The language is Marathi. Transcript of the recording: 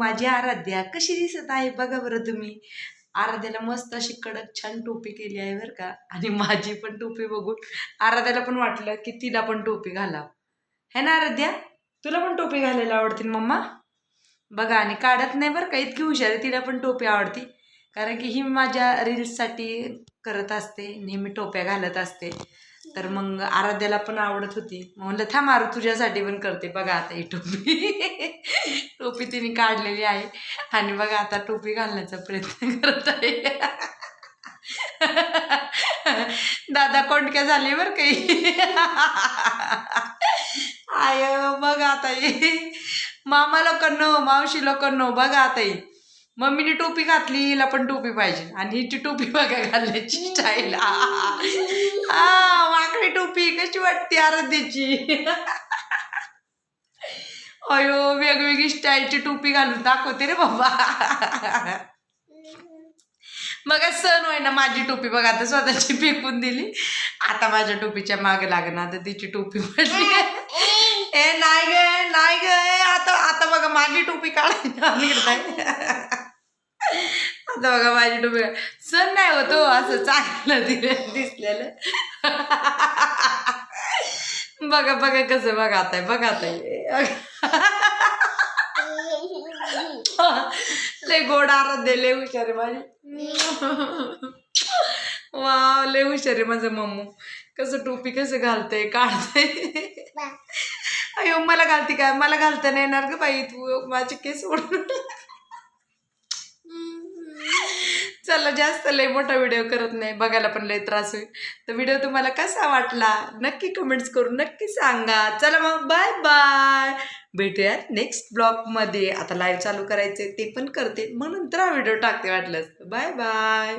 माझी आराध्या कशी दिसत आहे बघा बरं तुम्ही. आराध्याला मस्त अशी कडक छान टोपी केली आहे बरं का. आणि माझी पण टोपी बघून आराध्याला पण वाटलं की तिला पण टोपी घालावं. है ना आराध्या? तुला पण टोपी घालायला आवडते मम्मा? बघा आणि काढत नाही बरं का इतकी हुशार आहे तिला पण टोपी आवडती. कारण की ही माझ्या रील्ससाठी करत असते नेहमी टोप्या घालत असते. तर मग आराध्याला पण आवडत होती. म्हणलं थांब मारू तुझ्यासाठी पण करते. बघा आता ही टोपी. टोपी तिने काढलेली आहे. आणि बघा आता टोपी घालण्याचा प्रयत्न करत आहे. दादा कोंडक्या झाले बरं काही आय बघ आता मामा लोकांनो मावशी लोकांनो बघा आता ही. मम्मीने टोपी घातली हिला पण टोपी पाहिजे. आणि हिची टोपी बघा घालण्याची स्टाईल आ पी कशी वाटते आराध्याची? अयो वेगवेगळी स्टाईलची टोपी घालून दाखवते रे बाबा. मग सण होय ना माझी टोपी. बघा आता स्वतःची फेकून दिली. आता माझ्या टोपीच्या मागे लागणार आता तिची टोपी पडली. ए नाही ग नाही ग. आता आता बघा माझी टोपी काढायची आता बघा माझी टोपी. सण नाही होतो हो, असं चांगलं दिसलेलं. बघा बघा कसं बघा आता बघा आता. लय गोड आराध्य लय हुशार आहे माझी. वा लय हुशार आहे माझं मम्मू. कसं टोपी कसं घालतंय काढतंय. अयो मला घालते काय? मला घालता नाही येणार ग बाई तू माझे केस ओढून. चला जास्त लय मोठा व्हिडिओ करत नाही. बघायला पण लय त्रास होईल. तर व्हिडिओ तुम्हाला कसा वाटला? नक्की कमेंट्स करून नक्की सांगा. चला मग बाय बाय भेटूया नेक्स्ट ब्लॉगमध्ये आता लाईव्ह चालू करायचे ते पण करते. मग नंतर हा व्हिडिओ टाकते वाटलं बाय बाय